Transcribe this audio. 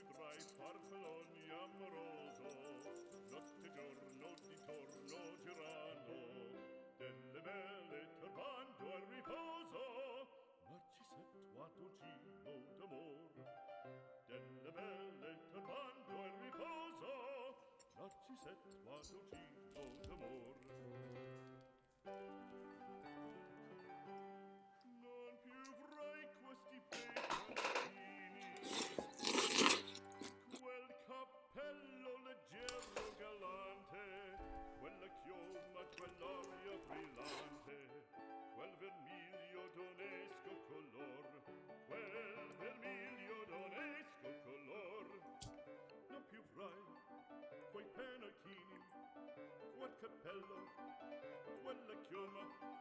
tra i farfalloni amoroso, notte e giorno di torno girano, delle belle turbando al riposo, ma ci settuato giro d'amor. Delle belle turbando al riposo, ma ci settuato giro d'amor. Cappello quella chioma